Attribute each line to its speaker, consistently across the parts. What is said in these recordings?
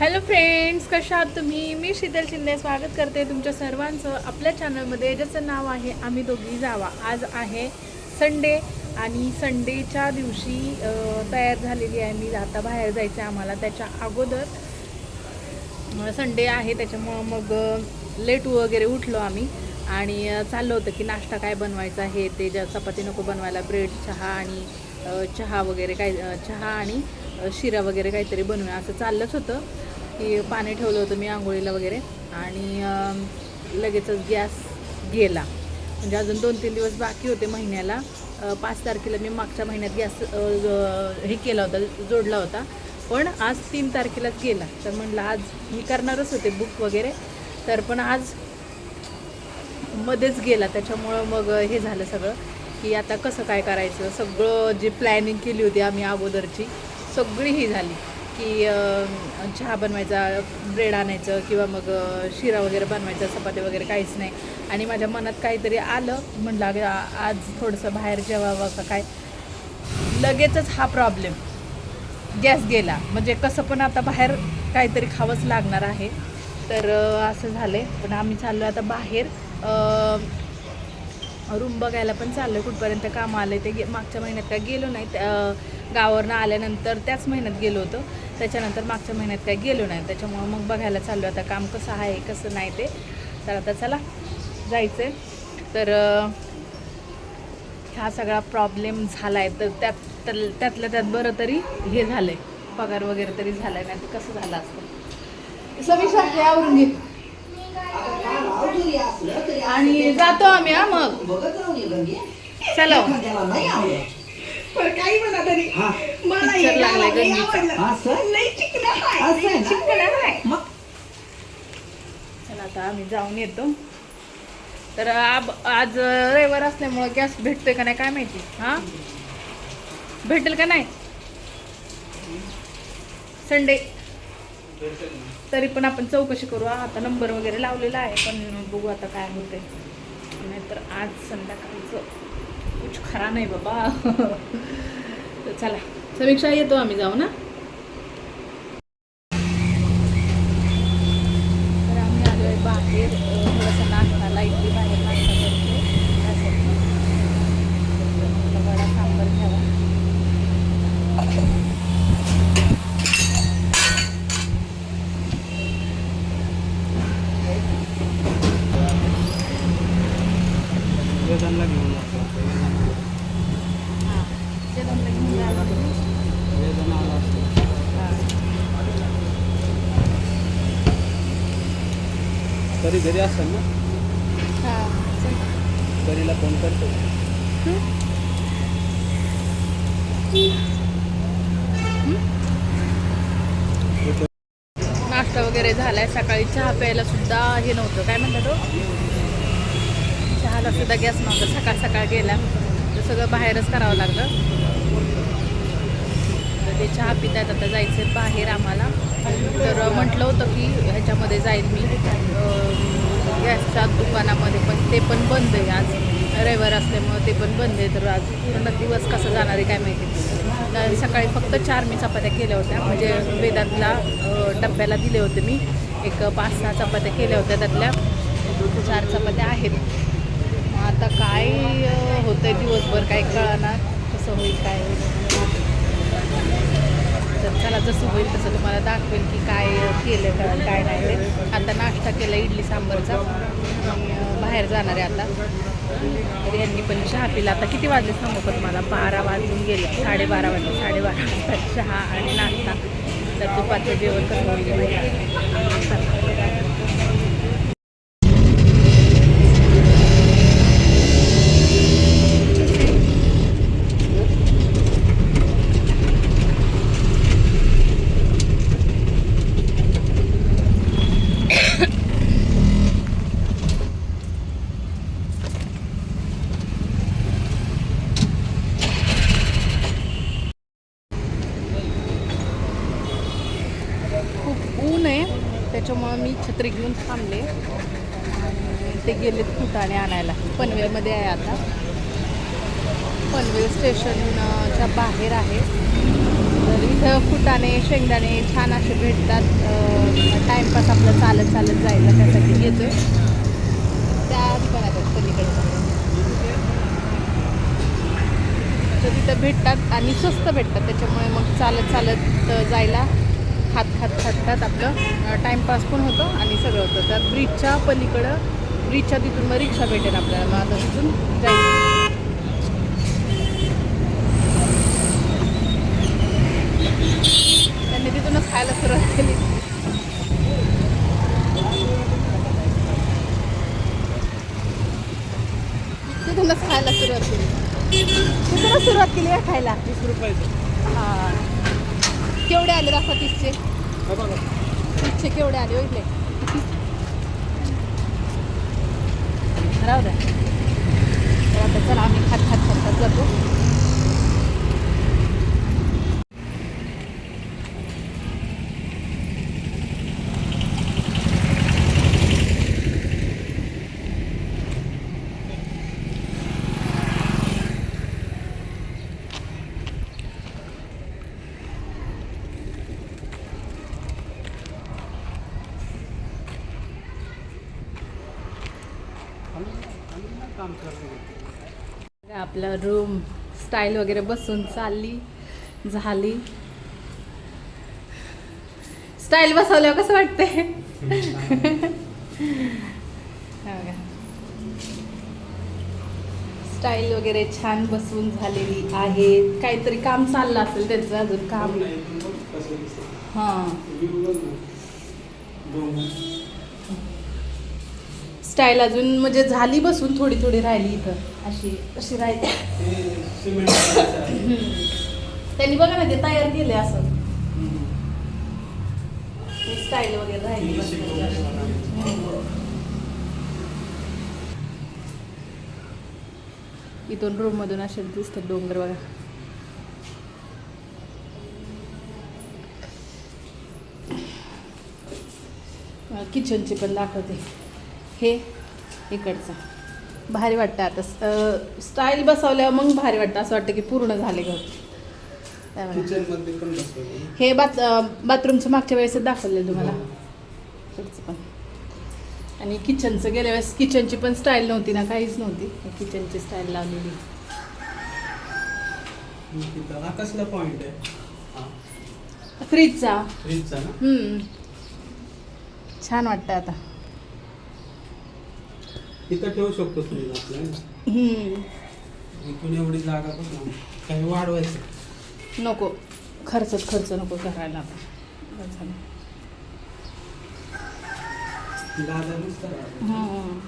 Speaker 1: Hello friends कशा आहात तुम्ही? मी शीतल शिंदे स्वागत करते तुमच्या सर्वांचं आपल्या चॅनलमध्ये ज्याचं नाव आहे आम्ही दोघी जावा. आज आहे संडे आणि संडेच्या दिवशी तयार झालेली आहे मी. आता बाहेर जायचं आहे आम्हाला. त्याच्या अगोदर संडे आहे. त्याच्यामुळं मग लेट वगैरे उठलो आम्ही. आणि चाललं होतं की नाश्ता काय बनवायचा आहे ते ज्या चपाती नको बनवायला ब्रेड चहा आणि चहा वगैरे काय चहा आणि शिरा वगैरे काहीतरी बनवूया असं चाललंच होतं. की पाणी ठेवलं होतं मी आंघोळीला वगैरे. आणि लगेचच गॅस गेला. म्हणजे अजून दोन तीन दिवस बाकी होते महिन्याला. पाच तारखेला मी मागच्या महिन्यात गॅस हे केला होता जोडला होता. पण आज तीन तारखेलाच गेला. तर म्हटलं आज मी करणारच होते बुक वगैरे. तर पण आज मध्येच गेला. त्याच्यामुळं मग हे झालं सगळं. की आता कसं काय करायचं? सगळं जी प्लॅनिंग केली होती आम्ही अगोदरची सगळी ही झाली. की चहा बनवायचा ब्रेड आणायचं किंवा मग शिरा वगैरे बनवायचा चपाती वगैरे काहीच नाही. आणि माझ्या मनात काहीतरी आलं म्हटलं अगं आज थोडंसं बाहेर जेवावं का काय? लगेचच हा प्रॉब्लेम. गॅस गेला. म्हणजे कसं पण आता बाहेर काहीतरी खावंच लागणार आहे. तर असं झालं आहे पण आम्ही चाललो आता बाहेर. रूम बघायला पण चाललो कुठपर्यंत काम आलं ते गे- मागच्या महिन्यात काय गेलो नाही. गावावरनं आल्यानंतर त्याच महिन्यात गेलो होतो. त्याच्यानंतर मागच्या महिन्यात काय गेलो नाही. त्याच्यामुळं मग बघायला चाललो आता काम कसं आहे कसं नाही ते. तर आता चला जायचं आहे तर हा सगळा प्रॉब्लेम झाला आहे तर त्यात त्यातल्या त्यात बरं तरी हे झालं आहे पगार वगैरे तरी झाला आहे नाही तर कसं झालं असतं? समीक्षा हे आवरून घे. आणि जातो आम्ही हा मग. चलो
Speaker 2: पण काही म्हणा तरी.
Speaker 3: हा.
Speaker 1: पिक्चर लागलाय.
Speaker 3: मग?
Speaker 1: चला आता आम्ही जाऊन येतो. तर आब आज रविवार असल्यामुळं गॅस भेटतोय का नाही काय माहिती? हा? भेटेल का नाही? संडे तरी पण आपण चौकशी करू. आता नंबर वगैरे लावलेला आहे पण बघू आता काय होतंय. नाहीतर आज संध्याकाळचं कुछ खरा नाही बाबा. चला समीक्षा येतो आम्ही जाऊ ना तर आम्ही आलो आहे बाहेर अ, थोडासा नाश्ता बाहेर नाश्ता करतो. त्यासाठी वडा सांबर घ्यावा.
Speaker 3: घेऊन जातो.
Speaker 1: हां ते नंतर घेऊन जायला तुम्ही.
Speaker 3: वेदन आला असतो.
Speaker 1: हां.
Speaker 3: तरी घरी असेल ना. घरीला फोन करतो.
Speaker 1: नाश्ता वगैरे झालाय. सकाळी चहा प्यायला सुद्धा हे नव्हतं. काय म्हणतात तो? चहाला सुद्धा गॅस नव्हता. सकाळ सकाळ गेला. तर सगळं बाहेरच करावं लागलं. तर चहा पितात आता जायचं बाहेर आम्हाला. तर म्हटलं होतं की ह्याच्यामध्ये जाईल मी. गॅसच्या दुकानामध्ये पण ते पण बंद आहे आज. रविवार असल्यामुळं ते पण बंद आहे. तर आज पूर्ण दिवस कसं जाणार आहे काय माहिती. तर सकाळी फक्त चार मी चपात्या केल्या होत्या. म्हणजे वेदातला डब्याला दिले होते मी. एक पाच सहा चपात्या केल्या होत्या त्यातल्या. चार चपात्या आहेत. आता काय होतं दिवसभर काय कळणार. कसं होईल काय होईल. तर चला जसं होईल तसं तुम्हाला दाखवेल की काय केलं का काय नाही ते. आता नाश्ता केला इडली सांबरचा. बाहेर जाणार आहे आता. तर यांनी पण चहा पिला. आता किती वाजले सांगू का तुम्हाला? बारा वाजून गेले. साडेबारा वाजले. साडेबारा वाजता चहा आणि नाश्ता. तर दुपारचं जेवण कसं होईल माहिती चला. खूप ऊन आहे त्याच्यामुळं मी छत्री घेऊन थांबले. आणि ते गेलेत फुटाणे आणायला. पनवेलमध्ये आहे आता. पनवेल स्टेशनच्या बाहेर आहे. तर इथं फुटाणे शेंगदाणे छान असे भेटतात. टाईमपास आपलं चालत चालत जायला त्यासाठी येतोय. त्या बनवतात पलीकडे. तर तिथं भेटतात आणि स्वस्त भेटतात. त्याच्यामुळे मग चालत चालत जायला खात खात खात खात आपलं टाईमपास पण होतो आणि सगळं होतं. त्या ब्रिजच्या पलीकडं ब्रिजच्या तिथून मग रिक्षा भेटेल आपल्याला. मग आता तिथून जायचं त्यांनी तिथूनच खायला सुरुवात केली. तिथूनच खायला सुरुवात केली. तिथूनच सुरुवात केली का खायला?
Speaker 3: तीस रुपयाचं
Speaker 1: हा. केवढे आले दाखवा तीसचे?
Speaker 3: हा
Speaker 1: केवढे आले ओळखले राहू द्या चला आम्ही खात खात खात खात जातो
Speaker 3: काम करतो
Speaker 1: आपला रूम स्टाईल वगैरे बसून चालली झाली. स्टाईल बसवल्यावर कसं वाटतंय? स्टाईल वगैरे छान बसून झालेली आहे. काहीतरी काम चाललं असेल त्याचं अजून काम. हां. स्टाईल अजून म्हणजे झाली बसून थोडी थोडी राहिली इथं. अशी अशी राहिली. त्यांनी बघा ना ते तयार केले असं. स्टाईल वगैरे राहिली. इथून रूम मधून असे दिसतात डोंगर बघा. किचनचे पण दाखवते. हे इकडचं. भारी वाटतं आता. स्टाईल बसवल्यावर मग भारी वाटतं. असं वाटतं की पूर्ण झाले घर. हे बाथ बाथरूमचं मागच्या वेळेस दाखवलेलं तुम्हाला. इकडचं पण. आणि किचनचं गेल्या वेळेस किचनची पण स्टाईल नव्हती ना काहीच नव्हती. किचनची स्टाईल लावलेली.
Speaker 3: हा पॉइंट आहे? हा.
Speaker 1: फ्रीजचा
Speaker 3: फ्रीजचा.
Speaker 1: छान वाटतं आता.
Speaker 3: इथं ठेवू शकतो फ्रीज आपलं
Speaker 1: हम्म.
Speaker 3: इथून एवढी जागा पण नाही. काही वाढवायचं
Speaker 1: नको खर्चच खर्च नको करायला आता बस झालं.
Speaker 3: दादा नुसतं राहतो.
Speaker 1: हम्म.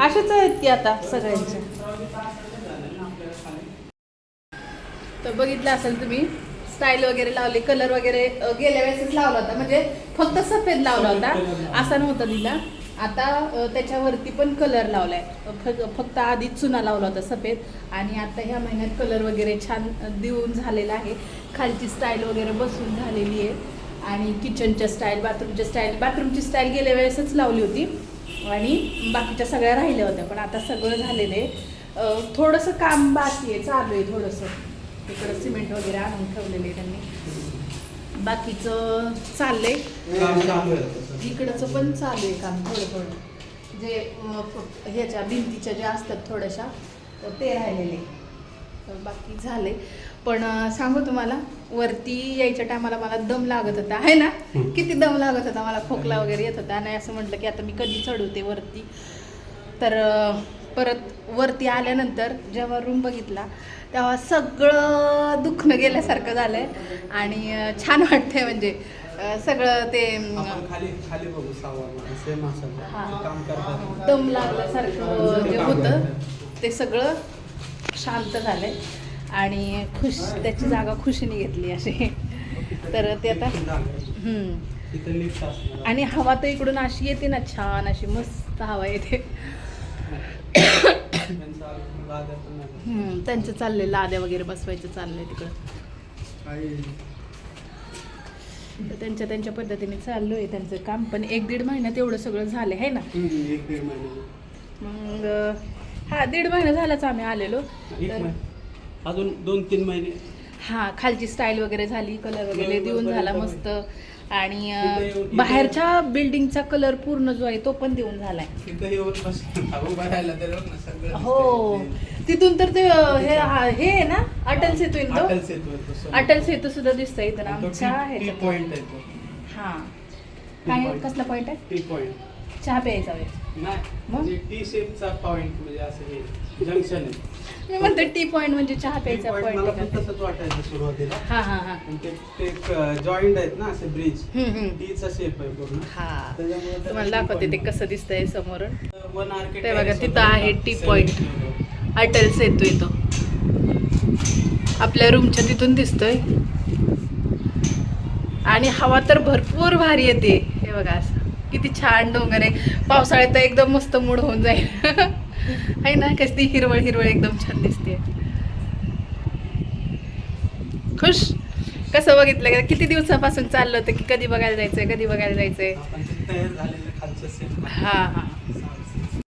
Speaker 1: असेच आहेत की आता सगळ्यांचे तर बघितलं असेल तुम्ही स्टाईल वगैरे लावली कलर वगैरे अ, गेल्या वेळेसच लावला होता म्हणजे फक्त सफेद लावला होता असा नव्हता दिला आता त्याच्यावरती पण कलर लावलाय. फ- फक्त आधी चुना लावला होता सफेद. आणि आता ह्या महिन्यात कलर वगैरे छान देऊन झालेला आहे. खालची स्टाईल वगैरे बसून झालेली आहे. आणि किचनच्या स्टाईल बाथरूमच्या स्टाईल बाथरूमची स्टाईल गेल्या वेळेसच लावली होती. आणि बाकीच्या सगळ्या राहिल्या होत्या. पण आता सगळं झालेलं आहे. थोडंसं काम बाकी आहे. चालू आहे थोडंसं. इकडं सिमेंट वगैरे आणून ठेवलेलं आहे त्यांनी. बाकीचं चाललंय. इकडचं पण चालू आहे काम थोडं थोडं जे ह्याच्या भिंतीच्या ज्या असतात थोड्याशा ते राहिलेले. तर बाकी झाले. पण सांगू तुम्हाला वरती यायच्या टायमाला मला दम लागत होता. आहे ना? किती दम लागत होता. मला खोकला वगैरे येत होता. आणि असं म्हटलं की आता मी कधी चढवते वरती. तर परत वरती आल्यानंतर जेव्हा रूम बघितला तेव्हा सगळं दुखणं गेल्यासारखं झालंय. आणि अं, छान वाटतंय म्हणजे सगळं ते अं,
Speaker 3: आपण खाली खाली बघू सहावा सेम असं. काम करतात.
Speaker 1: दम लागल्यासारखं जे होतं ते सगळं शांत झालंय. आणि खुश त्याची जागा खुशीने घेतली अशी. तर ते आता आणि हवा तर इकडून अशी येते ना छान अशी मस्त हवा येते.
Speaker 3: त्यांचं.
Speaker 1: हम्म, चाललंय लाद्या वगैरे बसवायचं चाललंय तिकडं. तर त्यांच्या त्यांच्या पद्धतीने चाललो आहे त्यांचं काम. पण एक दीड महिन्यात एवढं सगळं झालं आहे ना?
Speaker 3: हम्म, एक दीड महिना.
Speaker 1: मग अं, हा दीड महिना झालाच आम्ही आलेलो.
Speaker 3: एक
Speaker 1: तर
Speaker 3: महिना. अजून दोन तीन महिने.
Speaker 1: हा खालची स्टाईल वगैरे झाली कलर वगैरे देऊन झाला मस्त. आणि बाहेरच्या बिल्डिंगचा कलर पूर्ण जो आहे तो पण देऊन झालाय. हो. तिथून तर ते हे आहे ना? अटल सेतू आहे
Speaker 3: अटल
Speaker 1: तो
Speaker 3: सेतू
Speaker 1: सुद्धा दिसतोय इथं आमच्या हा. काय. कसला पॉइंट आहे?
Speaker 3: टी पॉइंट
Speaker 1: चहा प्यायचा
Speaker 3: म्हणजे टी शेपचा पॉइंट म्हणजे असं हे जंक्शन आहे.
Speaker 1: मी म्हणते टी पॉइंट म्हणजे चहा
Speaker 3: टी
Speaker 1: प्यायचा
Speaker 3: पॉइंट मला पण
Speaker 1: पॉइंट
Speaker 3: तसंच वाटायचं सुरुवातीला.
Speaker 1: हा हा हा.
Speaker 3: ते ते जॉईंट आहेत ना असे ब्रिज
Speaker 1: हम्म, हम्म.
Speaker 3: टीचा शेप आहे पूर्ण.
Speaker 1: हा.
Speaker 3: त्याच्यामुळे त्याला
Speaker 1: तुम्हाला
Speaker 3: tea
Speaker 1: दाखवते ते
Speaker 3: point
Speaker 1: कसं दिसतंय समोरून.
Speaker 3: म्हणतात. वन
Speaker 1: ते बघा, तिथं आहे
Speaker 3: स्वतः.
Speaker 1: tea
Speaker 3: Seven
Speaker 1: point.
Speaker 3: floor.
Speaker 1: Atal Setu येतो आपल्या रूमच्या तिथून दिसतोय. आणि हवा तर भरपूर भारी येते. हे बघा असं. किती छान डोंगर आहे. पावसाळ्यात तर एकदम मस्त मूड होऊन जाईल. आहे ना कसली हिरवळ हिरवळ एकदम छान दिसते. खुश? कसं बघितलं का किती दिवसापासून चाललं होतं की कधी बघायला जायचंय कधी बघायला जायचंय? हा हा.